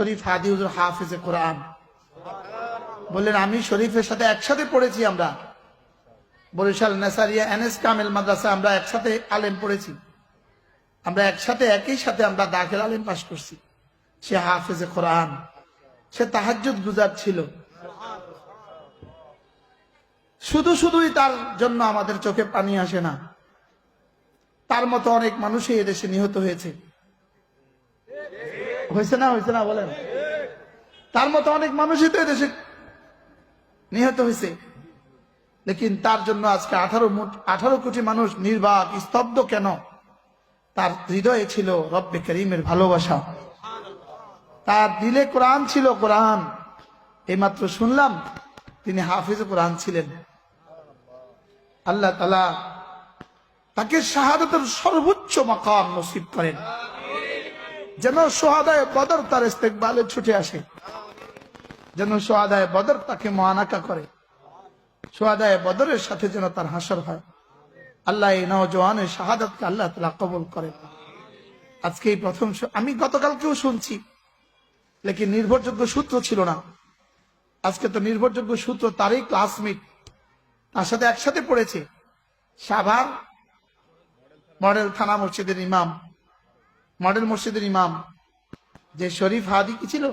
শরীফ হাদি হুজুর হাফিজে কোরআন। বললেন, আমি শরীফের সাথে একসাথে পড়েছি আমরা। বরিশাল নেসারিয়া এনএস কামেল মাদ্রাসা আমরা একসাথে আলেম পড়েছি। আমরা একসাথে, একই সাথে আমরা দাখিল আলেম পাশ করছি। সে হাফিজে কোরআন। সে তাহাজ্জুদ গুজার ছিল। শুধু শুধুই তার জন্য আমাদের চোখে পানি আসে না। তার মতো অনেক মানুষই এদেশে নিহত হয়েছে। হয়েছে না হয়েছে না, বলেন। তার মতো অনেক মানুষই তো এদেশে নিহত হয়েছে। লেকিন তার জন্য আজকে আঠারো আঠারো কোটি মানুষ নির্বাক, স্তব্ধ কেন? তার হৃদয়ে ছিল রব্বে করিমের ভালোবাসা। তার দিলে কোরআন ছিল কোরআন। এইমাত্র শুনলাম তিনি হাফিজ কোরআন ছিলেন। আল্লাহ তালা তাকে শাহাদতের সর্বোচ্চ মাকাম নসিব করেন। যেন সোহাদায় বদর তার ইস্তেকবালে ছুটে আসে। যেন সোহাদায় বদর তাকে মহানাকা করে। সোহাদায় বদরের সাথে যেন তার হাসর হয়। আল্লাহ এই নওজওয়ানের শাহাদাতকে আল্লাহ তালা কবল করেন। আজকে এই প্রথম আমি গতকালকেও শুনছি, লেকিন নির্ভরযোগ্য সূত্র ছিল না। আজকে তো নির্ভরযোগ্য সূত্র তারই ক্লাসমেট তার সাথে একসাথে পড়েছে। সাভার মডেল থানা মসজিদের ইমাম। মডেল মসজিদের ইমাম। যে শরীফ হাদি কি ছিল?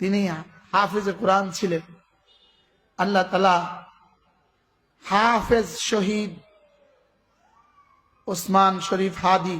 তিনি হাফেজ কোরআন ছিলেন। আল্লাহ তালা হাফেজ শহীদ ওসমান শরীফ হাদি